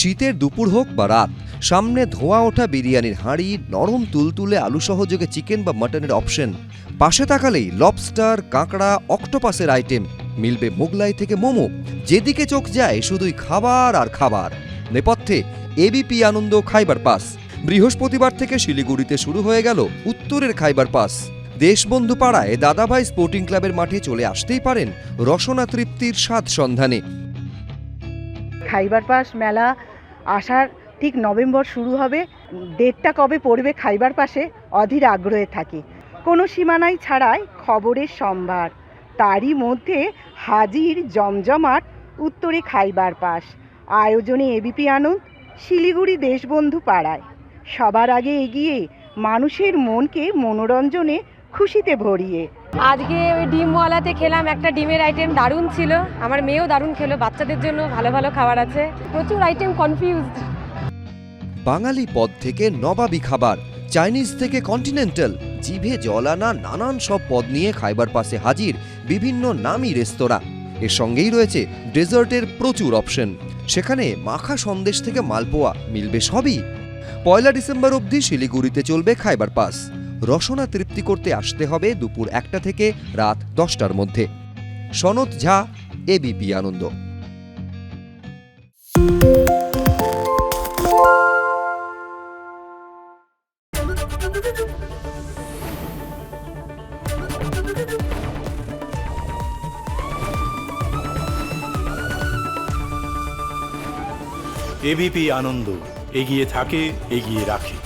শীতের দুপুর হোক বা রাত, সামনে ধোঁয়া ওঠা বিরিয়ানির হাঁড়ি, নরম তুলতুলে আলু সহযোগে চিকেন বা মাটনের অপশন, পাশে তাকালেই লবস্টার কাঁকড়া অক্টোপাসের আইটেম মিলবে মোগলাই থেকে মোমো, যেদিকে চোখ যায় শুধুই খাবার আর খাবার। নেপথ্যে এবিপি আনন্দ খাইবার পাস। বৃহস্পতিবার থেকে শিলিগুড়িতে শুরু হয়ে গেল উত্তরের খাইবার পাস। দেশবন্ধু পাড়ায় দাদাভাই স্পোর্টিং ক্লাবের মাঠে চলে আসতেই পারেন রসনা তৃপ্তির স্বাদ সন্ধানে। খাইবার পাস মেলা আসার ঠিক নভেম্বর শুরু হবে। ডেটটা কবে পড়বে খাইবার পাশে অধীর আগ্রহে থাকি। কোনো সীমানাই ছাড়াই খবরের সম্ভার। তারই মধ্যে হাজির জমজমাট উত্তরে খাইবার পাস আয়োজনে এবিপি আনন্দ, শিলিগুড়ি দেশবন্ধু পাড়ায়। সবার আগে এগিয়ে মানুষের মনকে মনোরঞ্জনে খুশিতে ভরিয়ে। আজকে ওই ডিমওয়ালাতে খেলাম একটা ডিমের আইটেম দারুণ ছিল। আমার মেয়েও দারুণ খেলো বাচ্চাদের জন্য ভালো ভালো খাবার আছে। প্রচুর আইটেম কনফিউজড বাঙালি পদ থেকে নবাবী খাবার চাইনিজ থেকে কন্টিনেন্টাল জিভে জল আনা নানান সব পদ নিয়ে খাইবার পাশে হাজির বিভিন্ন নামী রেস্তোরাঁ। এর সঙ্গেই রয়েছে ডেজার্টের প্রচুর অপশন সেখানে মাখা সন্দেশ থেকে মালপোয়া মিলবে সবই। পয়লা ডিসেম্বর অবধি শিলিগুড়িতে চলবে খাইবার পাস। রসনা তৃপ্তি করতে আসতে হবে দুপুর একটা থেকে রাত দশটার মধ্যে। সনৎ ঝা, এবিপি আনন্দ। এবিপি আনন্দ, এগিয়ে থাকে, এগিয়ে রাখে।